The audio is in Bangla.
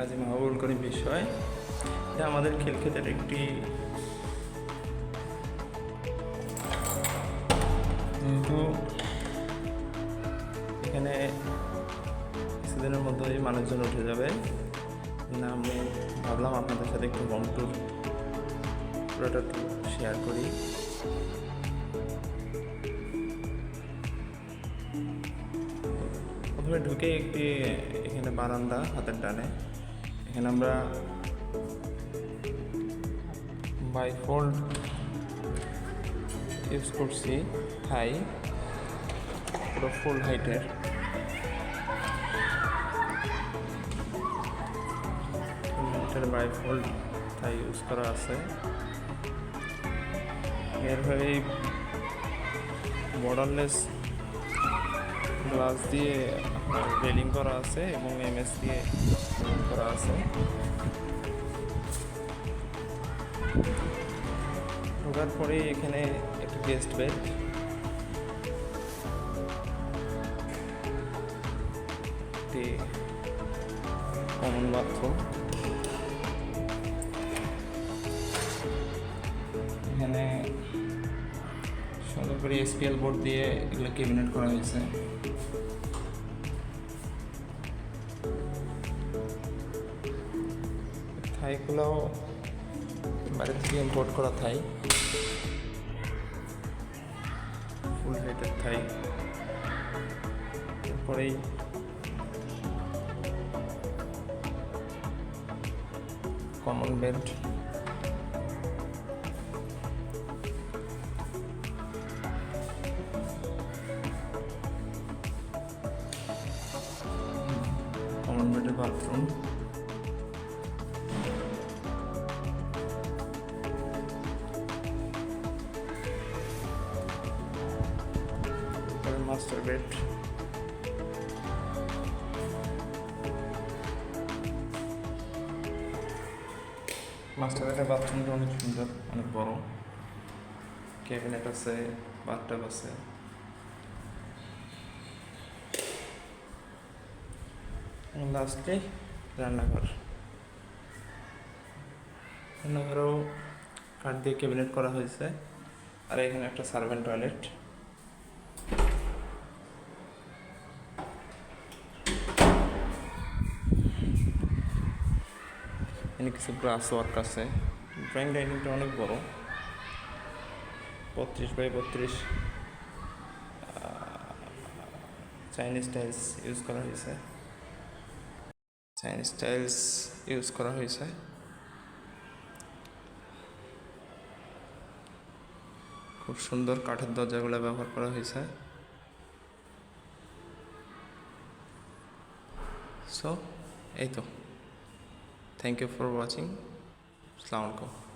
কাজী মাহবুল করিম বিষয়। যে আমাদের খেল খেলক্ষেত্রের একটি কিন্তু এখানে কিছুদিনের মধ্যেই মানুষজন উঠে যাবে। না, আমি ভাবলাম আপনাদের সাথে একটু হোম ট্যুর পুরোটা শেয়ার করি। প্রথমে ঢুকে একটি এখানে বারান্দা হাতের ডানে। এখানে আমরা বাইফোল্ড ইউজ করছি থাই পুরো ফুল হাইটের মিটার বাইফোল্ড থাই ইউজ করা আছে। এরপরে বর্ডারলেস গ্লাস দিয়ে রেলিং করা আছে এবং এমএস দিয়ে করা আছে। ঢোকার পরে এখানে একটা গেস্ট বেড একটি কমন বাথরুম করে এসপিএল বোর্ড দিয়ে এগুলো ক্যাবিনেট করা হয়েছে। থাইগুলোও বাইরে থেকে ইম্পোর্ট করা থাই। ফুল হেডের থাই। এরপরেই কমন বেড বেডের বাথরুম মাস্টার বেড মাস্টার বেডের বাথরুমটা অনেক সুন্দর, অনেক বড়। ক্যাবিনেট আছে বাথটাব আছে। লাস্টে রান্নাঘর। রান্নাঘরেও কাঠ দিয়ে ক্যাবিনেট করা হয়েছে। আর এখানে একটা সার্ভেন্ট টয়লেট এখানে কিছু গ্রাস ওয়ার্ক আছে। ড্রয়িং ডাইনিংটা অনেক বড়। বত্রিশ বাই বত্রিশ। চাইনিজ টাইলস ইউজ করা হয়েছে। চাইনিজ স্টাইলস ইউজ করা হয়েছে। খুব সুন্দর কাঠের দরজাগুলো ব্যবহার করা হয়েছে। সো এই তো। থ্যাংক ইউ ফর ওয়াচিং আসসালামু আলাইকুম